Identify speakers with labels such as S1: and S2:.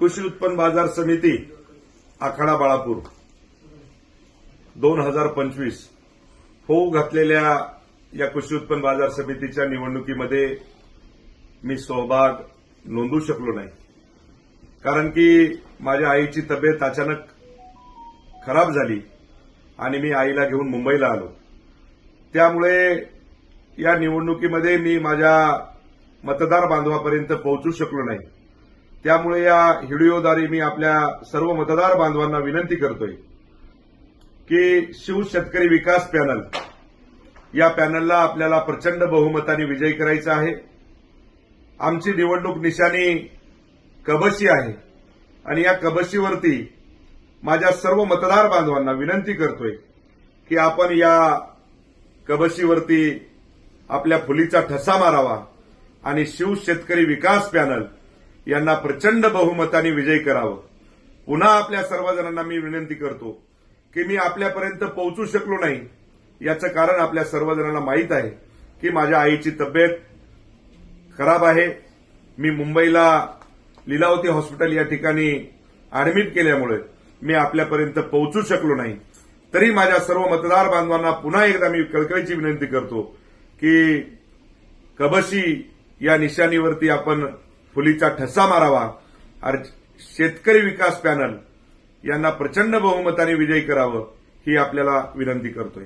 S1: कृषी उत्पन्न बाजार समिती आखाडा बाळापूर. दोन हजार पंचवीस. होऊ घातलेल्या या कृषी उत्पन्न बाजार समितीच्या निवडणुकीमध्ये मी सहभाग नोंदवू शकलो नाही. कारण की माझ्या आईची तब्येत अचानक खराब झाली आणि मी आईला घेऊन मुंबईला आलो. त्यामुळे या निवडणुकीमध्ये मी माझ्या मतदार बांधवापर्यंत पोहोचू शकलो नाही. त्यामुळे या व्हिडिओद्वारे मी आपल्या सर्व मतदार बांधवांना विनंती करतोय की शिव शेतकरी विकास पॅनल या पॅनलला आपल्याला प्रचंड बहुमताने विजयी करायचा आहे. आमची निवडणूक निशाणी कबशी आहे आणि या कबशीवरती माझ्या सर्व मतदार बांधवांना विनंती करतोय की आपण या कबशीवरती आपल्या फुलीचा ठसा मारावा आणि शिव शेतकरी विकास पॅनल यांना प्रचंड बहुमताने विजयी करावं. पुन्हा आपल्या सर्वजणांना मी विनंती करतो की मी आपल्यापर्यंत पोहोचू शकलो नाही याचं कारण आपल्या सर्वजणांना माहीत आहे की माझ्या आईची तब्येत खराब आहे. मी मुंबईला लीलावती हॉस्पिटल या ठिकाणी ऍडमिट केल्यामुळे मी आपल्यापर्यंत पोहोचू शकलो नाही. तरी माझ्या सर्व मतदार बांधवांना पुन्हा एकदा मी कळकळीची विनंती करतो की कबशी या निशाणीवरती आपण फुलीचा ठसा मारावा. आणि शेतकरी विकास पॅनल यांना प्रचंड बहुमताने विजयी करावं ही आपल्याला विनंती करतोय.